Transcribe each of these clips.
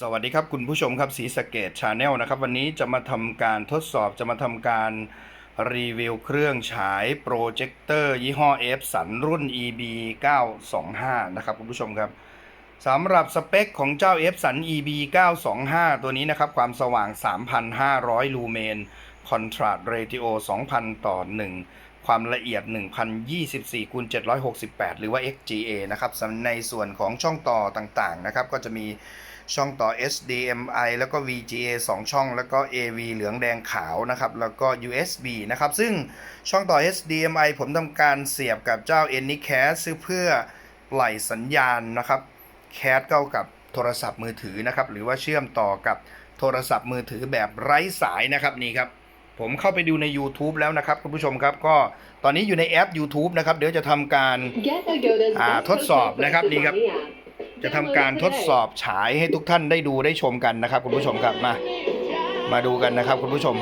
สวัสดีครับคุณผู้ชมครับสีสเกตชาแนลนะครับ วันนี้จะมาทำการทดสอบจะมาทำการรีวิวเครื่องฉายโปรเจคเตอร์ยี่ห้อ F สันรุ่น EB 925นะครับคุณผู้ชมครับสำหรับสเปคของเจ้า F สัน EB 925ตัวนี้นะครับ ความสว่าง 3,500 ลูเมนคอนทราสต์เรติโอ 2,000 ต่อ1 ความละเอียด 1024คูณ768 หรือว่า XGA นะครับในส่วนของช่องต่อต่างๆนะครับก็จะมีช่องต่อ HDMI แล้วก็ VGA 2 ช่อง แล้วก็ AV เหลืองแดงขาวนะครับ แล้วก็ USB นะครับ ซึ่งช่องต่อ HDMI ผมทำการเสียบกับเจ้า Anycast ซึ่งเพื่อปล่อยสัญญาณนะครับ แคสเข้ากับโทรศัพท์มือถือนะครับ หรือว่าเชื่อมต่อกับโทรศัพท์มือถือแบบไร้สายนะครับนี่ครับ ผมเข้าไปดูใน YouTube แล้วนะครับคุณผู้ชมครับ ก็ตอนนี้อยู่ในแอป YouTube นะครับ เดี๋ยวจะทำการอ่าทดสอบนะครับนี่ครับ จะทำการทดสอบฉายให้ทุกท่านได้ดูได้ชมกันนะครับ คุณผู้ชมครับมา มาดูกันนะครับ คุณผู้ชม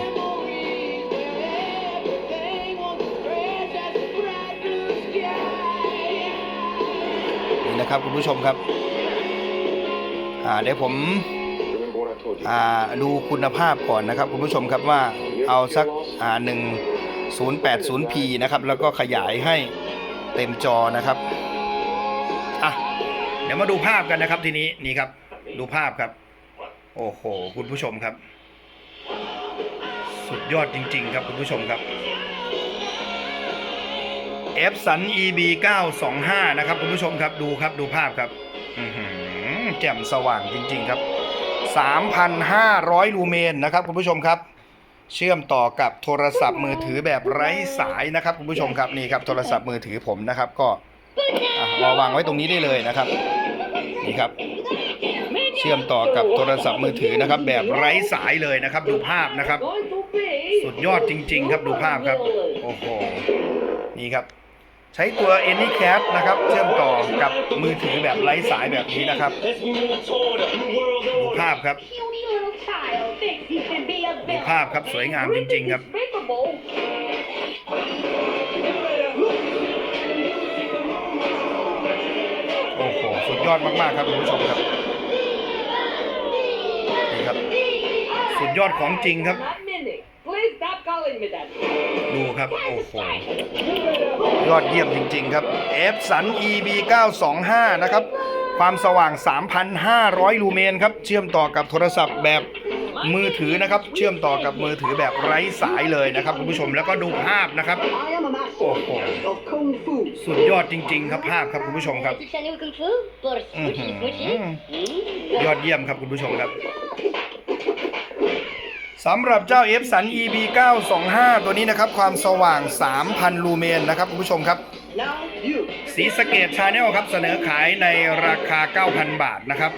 นี่นะครับคุณผู้ชมครับอ่าเดี๋ยวผมอ่าดูคุณภาพก่อนนะครับ คุณผู้ชมครับว่า เอาสักอ่าหนึ่งศูนย์แปดศูนย์พีนะครับ แล้วก็ขยายให้เต็มจอนะครับอะเดี๋ยวมาดูภาพกันนะครับทีนี้นี่ครับ ดูภาพครับ โอ้โห คุณผู้ชมครับ สุดยอดจริง ๆ ครับคุณผู้ชมครับ F สัน EB 925 นะครับคุณผู้ชมครับดูครับดูภาพครับอือหือแจ่มสว่างจริง ๆ ครับ 3,500 ลูเมนนะครับคุณผู้ชมครับ เชื่อมต่อกับโทรศัพท์มือถือแบบไร้สายนะครับคุณผู้ชมครับนี่ครับโทรศัพท์มือถือผมนะครับ ก็อะวางไว้ตรงนี้ได้เลยนะครับนี่ครับ เชื่อมต่อกับโทรศัพท์มือถือนะครับ แบบไร้สายเลยนะครับ ดูภาพนะครับ สุดยอดจริง ๆ ครับดูภาพครับโอ้โหนี่ครับ ใช้ตัว Anycast นะครับ เชื่อมต่อกับมือถือแบบไร้สายแบบนี้นะครับ ดูภาพครับ ดูภาพครับสวยงามจริง ๆ ครับโอ้โหสุดยอดมากๆครับคุณผู้ชมครับนี่ครับ สุดยอดของจริงครับ ดูครับ โอ้โห ยอดเยี่ยมจริง ๆ ครับ F สัน EB 925 นะครับ ความสว่าง 3,500 ลูเมนครับ เชื่อมต่อกับโทรศัพท์แบบ มือถือนะครับ เชื่อมต่อกับมือถือแบบไร้สายเลยนะครับคุณผู้ชมแล้วก็ดูภาพนะครับโอ้โหสุดยอดจริง ๆ ครับภาพครับคุณผู้ชมครับยอดเยี่ยมครับคุณผู้ชมครับสำหรับเจ้า F สัน EB 925 ตัวนี้นะครับ ความสว่าง 3,000 ลูเมนนะครับคุณผู้ชมครับ สีสเกตชาแนลครับเสนอขายในราคา 9,000 บาทนะครับ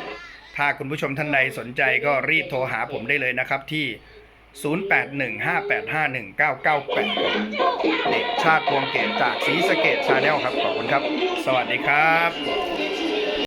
ถ้าคุณผู้ชมท่านใดสนใจก็รีบโทรหาผมได้เลยนะครับที่ 0815851998 เด็กชาติพวงเกตจากสีสะเกตชาแนลครับ ขอบคุณครับ สวัสดีครับ